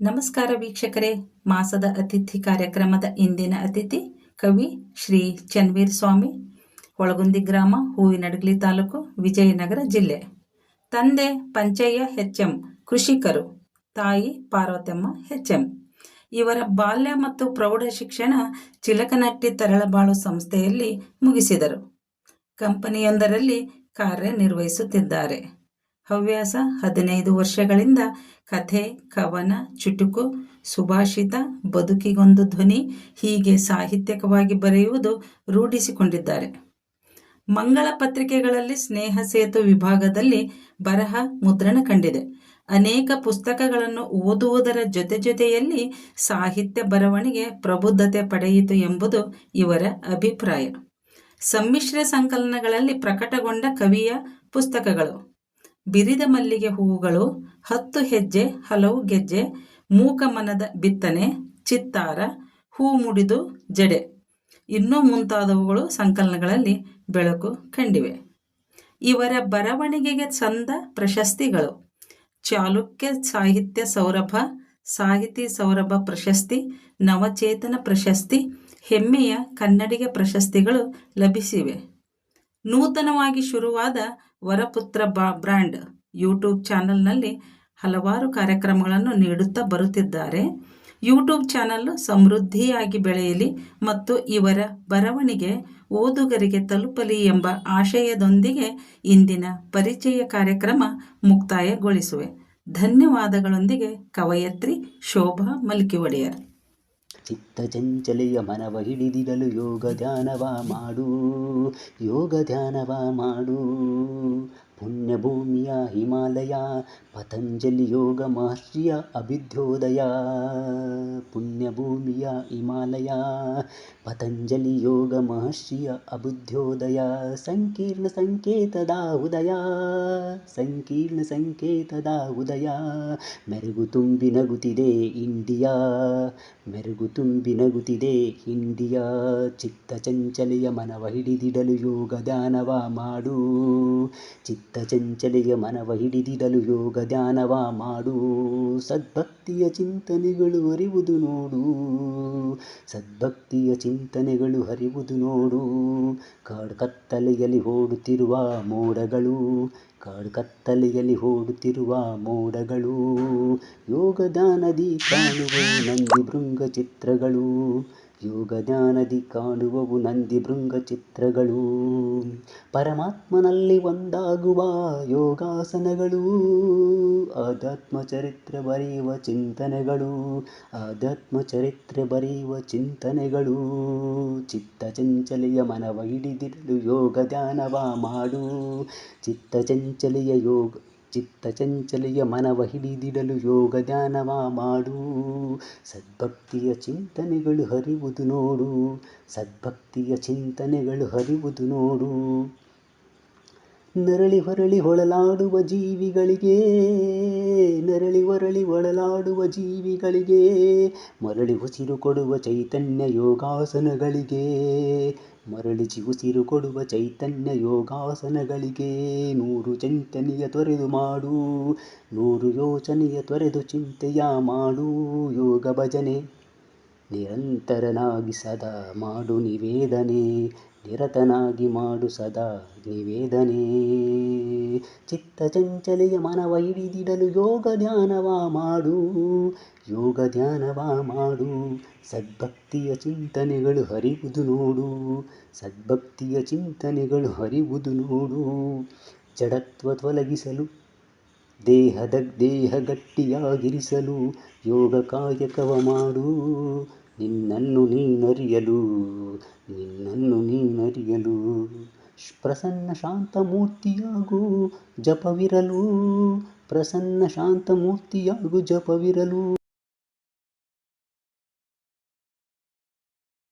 ನಮಸ್ಕಾರ ವೀಕ್ಷಕರೇ. ಮಾಸದ ಅತಿಥಿ ಕಾರ್ಯಕ್ರಮದ ಇಂದಿನ ಅತಿಥಿ ಕವಿ ಶ್ರೀ ಚನ್ವೀರ್ ಸ್ವಾಮಿ ಒಳಗುಂದಿ ಗ್ರಾಮ, ಹೂವಿನಡಗಲಿ ತಾಲೂಕು, ವಿಜಯನಗರ ಜಿಲ್ಲೆ. ತಂದೆ ಪಂಚಯ್ಯ ಎಂ ಕೃಷಿಕರು. ತಾಯಿ ಪಾರ್ವತಮ್ಮ ಎಂ ಇವರ ಬಾಲ್ಯ ಮತ್ತು ಪ್ರೌಢ ಶಿಕ್ಷಣ ಚಿಲಕನಟ್ಟಿ ತರಳಬಾಳು ಸಂಸ್ಥೆಯಲ್ಲಿ ಮುಗಿಸಿದರು. ಕಂಪನಿಯೊಂದರಲ್ಲಿ ಕಾರ್ಯನಿರ್ವಹಿಸುತ್ತಿದ್ದಾರೆ. ಹವ್ಯಾಸ ಹದಿನೈದು ವರ್ಷಗಳಿಂದ ಕಥೆ, ಕವನ, ಚುಟುಕು, ಸುಭಾಷಿತ, ಬದುಕಿಗೊಂದು ಧ್ವನಿ ಹೀಗೆ ಸಾಹಿತ್ಯಕವಾಗಿ ಬರೆಯುವುದು ರೂಢಿಸಿಕೊಂಡಿದ್ದಾರೆ. ಮಂಗಳ ಪತ್ರಿಕೆಗಳಲ್ಲಿ ಸ್ನೇಹ ಸೇತು ವಿಭಾಗದಲ್ಲಿ ಬರಹ, ಮುದ್ರಣ ಕಂಡಿದೆ. ಅನೇಕ ಪುಸ್ತಕಗಳನ್ನು ಓದುವುದರ ಜೊತೆ ಜೊತೆಯಲ್ಲಿ ಸಾಹಿತ್ಯ ಬರವಣಿಗೆ ಪ್ರಬುದ್ಧತೆ ಪಡೆಯಿತು ಎಂಬುದು ಇವರ ಅಭಿಪ್ರಾಯ. ಸಮ್ಮಿಶ್ರ ಸಂಕಲನಗಳಲ್ಲಿ ಪ್ರಕಟಗೊಂಡ ಕವಿಯ ಪುಸ್ತಕಗಳು. ಬಿರಿದ ಮಲ್ಲಿಗೆ ಹೂವುಗಳು, ಹತ್ತು ಹೆಜ್ಜೆ, ಹಲವು ಗೆಜ್ಜೆ ಮೂಕಮನದ ಬಿತ್ತನೆ, ಚಿತ್ತಾರ, ಹೂ ಮುಡಿದು ಜಡೆ. ಇನ್ನೂ ಮುಂತಾದವುಗಳು ಸಂಕಲನಗಳಲ್ಲಿ ಬೆಳಕು ಕಂಡಿವೆ. ಇವರ ಬರವಣಿಗೆಗೆ ಸಂದ ಪ್ರಶಸ್ತಿಗಳು. ಚಾಲುಕ್ಯ ಸಾಹಿತ್ಯ ಸೌರಭ, ಸಾಹಿತಿ ಸೌರಭ ಪ್ರಶಸ್ತಿ, ನವಚೇತನ ಪ್ರಶಸ್ತಿ, ಹೆಮ್ಮೆಯ ಕನ್ನಡಿಗ ಪ್ರಶಸ್ತಿಗಳು ಲಭಿಸಿವೆ. ನೂತನವಾಗಿ ಶುರುವಾದ ವರಪುತ್ರ ಬಾ ಬ್ರ್ಯಾಂಡ್ ಯೂಟ್ಯೂಬ್ ಚಾನಲ್ನಲ್ಲಿ ಹಲವಾರು ಕಾರ್ಯಕ್ರಮಗಳನ್ನು ನೀಡುತ್ತಾ ಬರುತ್ತಿದ್ದಾರೆ. ಯೂಟ್ಯೂಬ್ ಚಾನಲ್ ಸಮೃದ್ಧಿಯಾಗಿ ಬೆಳೆಯಲಿ ಮತ್ತು ಇವರ ಬರವಣಿಗೆ ಓದುಗರಿಗೆ ತಲುಪಲಿ ಎಂಬ ಆಶಯದೊಂದಿಗೆ ಇಂದಿನ ಪರಿಚಯ ಕಾರ್ಯಕ್ರಮ ಮುಕ್ತಾಯಗೊಳಿಸುವೆ. ಧನ್ಯವಾದಗಳೊಂದಿಗೆ ಕವಯತ್ರಿ ಶೋಭಾ ಮಲ್ಕಿ ಚಿತ್ತ ಚಂಚಲೆಯ ಮನವ ಹಿಡಿದಿಡಲು ಯೋಗ ಧ್ಯಾನವ ಮಾಡು. ಯೋಗ ಧ್ಯಾನವ ಮಾಡು. ಪುಣ್ಯಭೂಮಿಯ ಹಿಮಾಲಯ, ಪತಂಜಲಿ ಯೋಗ ಮಹರ್ಷಿಯ ಅಭಿಧ್ಯೋದಯ. ಪುಣ್ಯಭೂಮಿಯ ಹಿಮಾಲಯ, ಪತಂಜಲಿ ಯೋಗ ಮಹರ್ಷಿಯ ಅಭಿದ್ಯೋದಯ ಸಂಕೀರ್ಣ ಸಂಕೇತದ ಉದಯ, ಸಂಕೀರ್ಣ ಸಂಕೇತದ ಉದಯ. ಮೆರುಗು ತುಂಬಿ ನಗುತ್ತಿದೆ ಇಂಡಿಯಾ, ಮೆರುಗು ತುಂಬಿ ನಗುತ್ತಿದೆ ಇಂಡಿಯಾ. ಚಿತ್ತ ಚಂಚಲೆಯ ಮನವ ಹಿಡಿದಿಡಲು ಯೋಗ ಧ್ಯಾನವ ಮಾಡು. ಚಿತ್ತ ಚಂಚಲೆಯ ಮನವ ಹಿಡಿದಿಡಲು ಯೋಗ ಧ್ಯಾನವ ಮಾಡು. ಸದ್ಭಕ್ತಿಯ ಚಿಂತನೆಗಳು ಅರಿವುದು ನೋಡು. ಸದ್ಭಕ್ತಿಯ ಚಿಂತನೆಗಳು ಹರಿವುದು ನೋಡು. ಕಾಡು ಕತ್ತಲೆಯಲ್ಲಿ ಓಡುತ್ತಿರುವ ಮೋಡಗಳು ಕಾಡು ಕತ್ತಲೆಯಲ್ಲಿ ಓಡುತ್ತಿರುವ ಮೋಡಗಳು ಯೋಗದಾನದಿ ಕಾಣುವ ನಂದಿ ಭೃಂಗ ಚಿತ್ರಗಳು ಯೋಗ ಧ್ಯಾನದಿ ಕಾಣುವವು ನಂದಿ ಭೃಂಗ ಚಿತ್ರಗಳು. ಪರಮಾತ್ಮನಲ್ಲಿ ಒಂದಾಗುವ ಯೋಗಾಸನಗಳು. ಆಧ್ಯಾತ್ಮ ಚರಿತ್ರೆ ಬರೆಯುವ ಚಿಂತನೆಗಳು. ಆಧ್ಯಾತ್ಮ ಚರಿತ್ರೆ ಬರೆಯುವ ಚಿಂತನೆಗಳು. ಚಿತ್ತ ಚಂಚಲಿಯ ಮನವ ಹಿಡಿದಿಡಲು ಯೋಗ ಧ್ಯಾನವ ಮಾಡು. ಚಿತ್ತ ಚಂಚಲಿಯ ಯೋಗ ಚಿತ್ತ ಚಂಚಲೆಯ ಮನವ ಹಿಡಿದಿಡಲು ಯೋಗ ಧ್ಯಾನವ ಮಾಡು. ಸದ್ಭಕ್ತಿಯ ಚಿಂತನೆಗಳು ಹರಿವುದು ನೋಡು. ಸದ್ಭಕ್ತಿಯ ಚಿಂತನೆಗಳು ಹರಿವುದು ನೋಡು. ನರಳಿ ಹೊರಳಿ ಹೊಳಲಾಡುವ ಜೀವಿಗಳಿಗೆ, ನರಳಿ ಹೊರಳಿ ಒಳಲಾಡುವ ಜೀವಿಗಳಿಗೆ, ಮರಳಿ ಉಸಿರು ಕೊಡುವ ಚೈತನ್ಯ ಯೋಗಾಸನಗಳಿಗೆ, ಮರಳಿ ಉಸಿರು ಕೊಡುವ ಚೈತನ್ಯ ಯೋಗಾಸನಗಳಿಗೆ, ನೂರು ಚಿಂತನೆಯ ತೊರೆದು ಮಾಡು, ನೂರು ಯೋಚನೆಯ ತೊರೆದು ಚಿಂತೆಯ ಮಾಡು, ಯೋಗ ಭಜನೆ ನಿರಂತರನಾಗಿ ಸದಾ ಮಾಡು ನಿವೇದನೆ. ನಿರತನಾಗಿ ಮಾಡು ಸದಾ ನಿವೇದನೆ. ಚಿತ್ತ ಚಂಚಲೆಯ ಮನವ ಹಿಡಿದಿಡಲು ಯೋಗ ಧ್ಯಾನವ ಮಾಡು. ಯೋಗ ಧ್ಯಾನವ ಮಾಡು. ಸದ್ಭಕ್ತಿಯ ಚಿಂತನೆಗಳು ಹರಿವುದು ನೋಡು. ಸದ್ಭಕ್ತಿಯ ಚಿಂತನೆಗಳು ಹರಿವುದು ನೋಡು. ಜಡತ್ವ ತೊಲಗಿಸಲು ದೇಹದ ದೇಹ ಗಟ್ಟಿಯಾಗಿರಿಸಲು ಯೋಗ ಕಾಯಕವ ಮಾಡು. ನಿನ್ನನ್ನು ನೀನರಿಯಲು, ನಿನ್ನನ್ನು ನೀನರಿಯಲು ಪ್ರಸನ್ನ ಶಾಂತ ಮೂರ್ತಿಯಾಗು ಜಪವಿರಲು ಪ್ರಸನ್ನ ಶಾಂತ ಮೂರ್ತಿಯಾಗು ಜಪವಿರಲು.